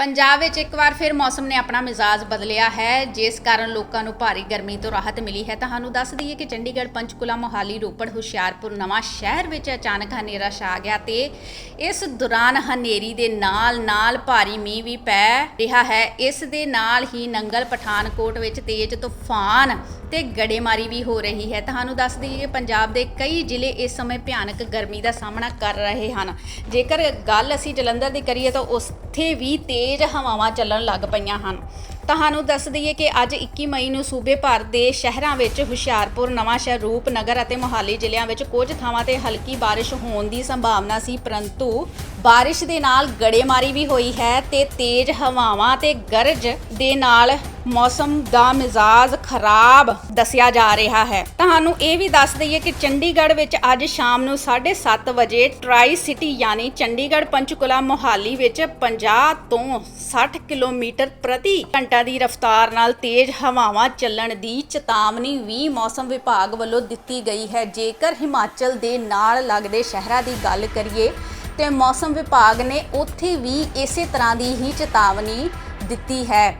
ਪੰਜਾਬ ਵਿੱਚ ਇੱਕ ਵਾਰ ਫਿਰ ਮੌਸਮ ਨੇ ਆਪਣਾ ਮਿਜ਼ਾਜ ਬਦਲਿਆ ਹੈ। ਜਿਸ ਕਾਰਨ ਲੋਕਾਂ ਨੂੰ ਭਾਰੀ ਗਰਮੀ ਤੋਂ ਰਾਹਤ ਮਿਲੀ ਹੈ। ਤੁਹਾਨੂੰ ਦੱਸ ਦਈਏ ਕਿ ਚੰਡੀਗੜ੍ਹ, ਪੰਚਕੂਲਾ, ਮੋਹਾਲੀ, ਰੋਪੜ, ਹੁਸ਼ਿਆਰਪੁਰ, ਨਵਾਂ ਸ਼ਹਿਰ ਵਿੱਚ ਅਚਾਨਕ ਹਨੇਰਾ ਛਾ ਗਿਆ ਤੇ ਇਸ ਦੌਰਾਨ ਹਨੇਰੀ ਦੇ ਨਾਲ ਨਾਲ ਭਾਰੀ ਮੀਂਹ ਵੀ ਪੈ ਰਿਹਾ ਹੈ। ਇਸ ਦੇ ਨਾਲ ਹੀ ਨੰਗਲ, ਪਠਾਨਕੋਟ ਵਿੱਚ ਤੇਜ਼ ਤੂਫਾਨ ਤੇ ਗੜੇਮਾਰੀ ਵੀ ਹੋ ਰਹੀ ਹੈ। ਤੁਹਾਨੂੰ ਦੱਸ ਦਈਏ ਕਿ ਪੰਜਾਬ ਦੇ ਕਈ ਜ਼ਿਲ੍ਹੇ ਇਸ ਸਮੇਂ ਭਿਆਨਕ ਗਰਮੀ ਦਾ ਸਾਹਮਣਾ ਕਰ ਰਹੇ ਹਨ। ਜੇਕਰ ਗੱਲ ਅਸੀਂ ਜਲੰਧਰ ਦੀ ਕਰੀਏ ਤਾਂ ਉੱਥੇ ਵੀ ਤੇਜ਼ ਤੇਜ਼ ਹਵਾਵਾਂ ਚੱਲਣ ਲੱਗ ਪਈਆਂ ਹਨ। ਤੁਹਾਨੂੰ ਦੱਸ ਦਈਏ ਕਿ ਅੱਜ 21 ਮਈ ਨੂੰ ਸੂਬੇ ਭਰ ਦੇ ਸ਼ਹਿਰਾਂ ਵਿੱਚ ਹੁਸ਼ਿਆਰਪੁਰ, ਨਵਾਂਸ਼ਹਿਰ, ਰੂਪਨਗਰ ਅਤੇ ਮੋਹਾਲੀ ਜ਼ਿਲ੍ਹਿਆਂ ਵਿੱਚ ਕੁਝ ਥਾਵਾਂ ਤੇ ਹਲਕੀ ਬਾਰਿਸ਼ ਹੋਣ ਦੀ ਸੰਭਾਵਨਾ ਸੀ, ਪਰੰਤੂ ਬਾਰਿਸ਼ ਦੇ ਨਾਲ ਗੜੇਮਾਰੀ ਵੀ ਹੋਈ ਹੈ ਤੇ ਤੇਜ਼ ਹਵਾਵਾਂ ਤੇ ਗਰਜ ਦੇ ਨਾਲ ਮੌਸਮ ਦਾ ਮਿਜ਼ਾਜ ਖਰਾਬ ਦੱਸਿਆ ਜਾ ਰਿਹਾ ਹੈ। ਤੁਹਾਨੂੰ ਇਹ ਵੀ ਦੱਸ ਦਈਏ ਕਿ ਚੰਡੀਗੜ੍ਹ ਵਿੱਚ ਅੱਜ ਸ਼ਾਮ ਨੂੰ 7:30 ਵਜੇ ਟਰਾਈ ਸਿਟੀ ਯਾਨੀ ਚੰਡੀਗੜ੍ਹ ਪੰਚਕੁਲਾ ਮੋਹਾਲੀ ਵਿੱਚ 50 ਤੋਂ 60 ਕਿਲੋਮੀਟਰ ਪ੍ਰਤੀ ਘੰਟਾ ਦੀ ਰਫ਼ਤਾਰ ਨਾਲ ਤੇਜ਼ ਹਵਾਵਾਂ ਚੱਲਣ ਦੀ ਚੇਤਾਵਨੀ ਵੀ ਮੌਸਮ ਵਿਭਾਗ ਵੱਲੋਂ ਦਿੱਤੀ ਗਈ ਹੈ। ਜੇਕਰ ਹਿਮਾਚਲ ਦੇ ਨਾਲ ਲੱਗਦੇ ਸ਼ਹਿਰਾਂ ਦੀ ਗੱਲ ਕਰੀਏ ਤੇ ਮੌਸਮ ਵਿਭਾਗ ਨੇ ਉੱਥੇ ਵੀ ਇਸੇ ਤਰ੍ਹਾਂ ਦੀ ਹੀ ਚੇਤਾਵਨੀ ਦਿੱਤੀ ਹੈ।